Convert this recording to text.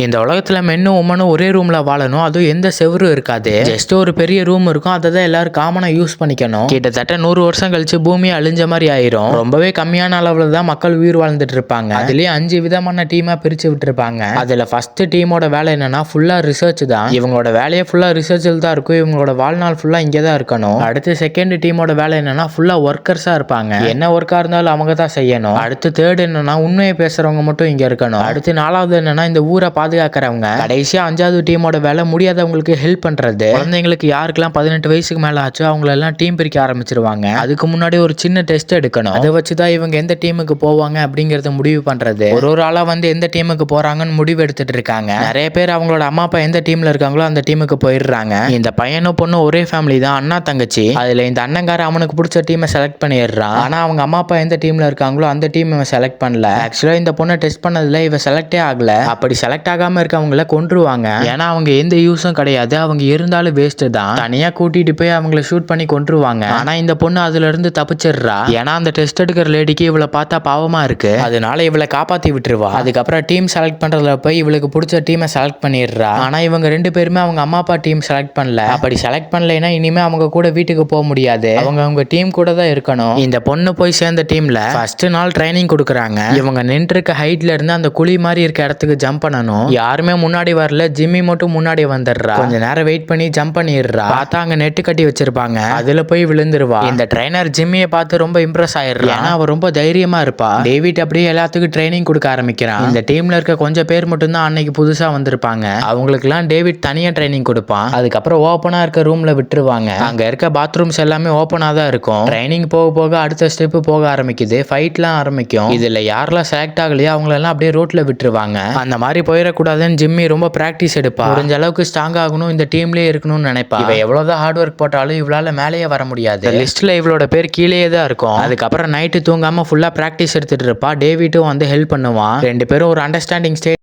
இந்த உலகத்துல மென்னும் உமனும் ஒரே ரூம்ல வாழணும். அதுவும் எந்த செவரும் இருக்காது. ஜஸ்ட் ஒரு பெரிய ரூம் இருக்கும். அதை தான் எல்லாரும் காமனா யூஸ் பண்ணிக்கணும். கிட்டத்தட்ட நூறு வருஷம் கழிச்சு பூமி அழிஞ்ச மாதிரி ஆயிரும். ரொம்பவே கம்மியான அளவுல தான் மக்கள் உயிர் வாழ்ந்துட்டு இருப்பாங்க. அதுலயே அஞ்சு விதமான டீமா பிரிச்சு விட்டுருப்பாங்க. அதுல ஃபர்ஸ்ட் டீமோட வேலை என்னன்னா ஃபுல்லா ரிசர்ச் தான். இவங்களோட வேலையே ஃபுல்லா ரிசர்ச்சில் தான் இருக்கும். இவங்களோட வாழ்நாள் ஃபுல்லா இங்கே தான் இருக்கணும். அடுத்து செகண்ட் டீமோட வேலை என்னன்னா ஃபுல்லா ஒர்க்கர்ஸா இருப்பாங்க. என்ன ஒர்க்கா இருந்தாலும் அவங்க தான் செய்யணும். அடுத்து தேர்ட் என்னன்னா உண்மையை பேசுறவங்க மட்டும் இங்க இருக்கணும். அடுத்து நாலாவது என்னன்னா இந்த ஊரை பாதுகாக்கிறவங்க கடைசியா அஞ்சாவது டீமோட வேலை முடியாதவங்களுக்கு ஹெல்ப் பண்றது. குழந்தைங்களுக்கு யாருக்கெல்லாம் பதினெட்டு வயசுக்கு மேல ஆச்சோ அவங்களெல்லாம் டீம் பிரிக்க ஆரம்பிச்சிருவாங்க. அதுக்கு முன்னாடி ஒரு சின்ன டெஸ்ட் எடுக்கணும். அதை வச்சுதான் இவங்க எந்த டீமுக்கு போவாங்க அப்படிங்கறத முடிவு பண்றது. ஒரு ஒரு ஆளா வந்து எந்த டீமுக்கு போறாங்கன்னு முடிவு எடுத்துட்டு இருக்காங்க. நிறைய பேர் அவங்களோட அம்மா அப்பா எந்த டீம்ல இருக்காங்களோ அந்த டீமுக்கு போயிடுறாங்க. இந்த பையனும் பொண்ணும் ஒரே ஃபேமிலி தான். அண்ணா தங்கச்சி. அதுல இந்த அண்ணங்கார அவனுக்கு பிடிச்ச டீமை செலக்ட் பண்ணிடுறான். ஆனா அவங்க அம்மா அப்பா எந்த டீம்ல இருக்காங்களோ அந்த டீம் இவன் செலக்ட் பண்ணல. ஆக்சுவலா இந்த பொண்ணை டெஸ்ட் பண்ணதுல இவன் செலக்டே ஆகல. அப்படி செலக்ட் ஆகாம இருக்கவங்கள கொன்றுவாங்க. ஏன்னா அவங்க எந்த யூஸும் கிடையாது. அவங்க இருந்தாலும் வேஸ்ட் தான். தனியா கூட்டிட்டு போய் அவங்கள ஷூட் பண்ணி கொன்றுவாங்க. ஆனா இந்த பொண்ணு அதுல இருந்து தப்பிச்சிடுறா. ஏன்னா அந்த டெஸ்ட் எடுக்கிற லேடிக்கு இவளை பார்த்தா பாவமா இருக்கு. அதனால இவளை காப்பாத்தி விட்டுருவா. அதுக்கப்புறம் டீம் செலக்ட் பண்றதுல போய் இவளுக்கு பிடிச்ச டீமை செலக்ட் பண்ணிடுறா. ஆனா இவங்க ரெண்டு பேருமே அவங்க அம்மா அப்பா டீம் செலக்ட் பண்ணல. அப்படி செலக்ட் பண்ணலைன்னா இனிமே அவங்க கூட வீட்டுக்கு போக முடியாது. அவங்க அவங்க டீம் கூட தான் இருக்கணும். இந்த பொண்ணு போய் சேர்ந்த டீம்ல ஃபர்ஸ்ட் நாள் ட்ரைனிங் கொடுக்குறாங்க. இவங்க நின்று இருக்க ஹைட்ல இருந்து அந்த குழி மாதிரி இருக்க இடத்துக்கு ஜம்ப் பண்ணணும். யாருமே முன்னாடி வரல. ஜிம்மி மட்டும் முன்னாடி வந்துடுறா. கொஞ்ச நேரம் வெயிட் பண்ணி ஜம்ப் பண்ணிடுறா. பார்த்தா அங்க நெட்டு கட்டி வச்சிருப்பாங்க. அதுல போய் விழுந்துருவா. இந்த ட்ரைனர் ஜிம்மியை பார்த்து ரொம்ப இம்ப்ரெஸ் ஆயிடுறா. ஏன்னா அவ ரொம்ப தைரியமா இருப்பா. டேவிட் அப்படியே எல்லாத்துக்கும் ட்ரைனிங் கொடுக்க ஆரம்பிக்கிறான் இந்த டீம்ல இருக்க கொஞ்சம் பேர் மட்டும்தான் அன்னைக்கு புதுசா வந்திருப்பாங்க. அவங்களுக்குலாம் டேவிட் தனியா ட்ரைனிங் கொடுப்பான். அதுக்கப்புறம் ஓப்பனா இருக்க ரூம்ல விட்டுருவாங்க. அங்க இருக்க பாத்ரூம்ஸ் எல்லாமே ஓப்பனா தான் இருக்கும். ட்ரைனிங் போக போக அடுத்த ஸ்டெப் போக ஆரம்பிக்குது. ஃபைட்லாம் ஆரம்பிக்கும். இதுல யாரெல்லாம் செலக்ட் ஆகலையோ அவங்களெல்லாம் அப்படியே ரோட்ல விட்டுருவாங்க. அந்த மாதிரி போயிடக்கூடாதுன்னு ஜிம்மி ரொம்ப பிராக்டிஸ் எடுப்பா. முடிஞ்ச அளவுக்கு ஸ்ட்ராங் ஆகணும் இந்த டீம்லயே இருக்கணும்னு நினைப்பா. இவ எவ்வளவுதான் ஹார்ட் ஒர்க் போட்டாலும் இவளால மேலேயே வர முடியாது. லிஸ்ட்ல இவளோட பேர் கீழேயே தான் இருக்கும். அதுக்கப்புறம் நைட்டு தூங்காம ஃபுல்லா பிராக்டிஸ் எடுத்துட்டு இருப்பா. டேவிட்டும் வந்து ஹெல்ப் பண்ணுவான். ரெண்டு பேரும் ஒரு அண்டர்ஸ்டாண்டிங் ஸ்டேட்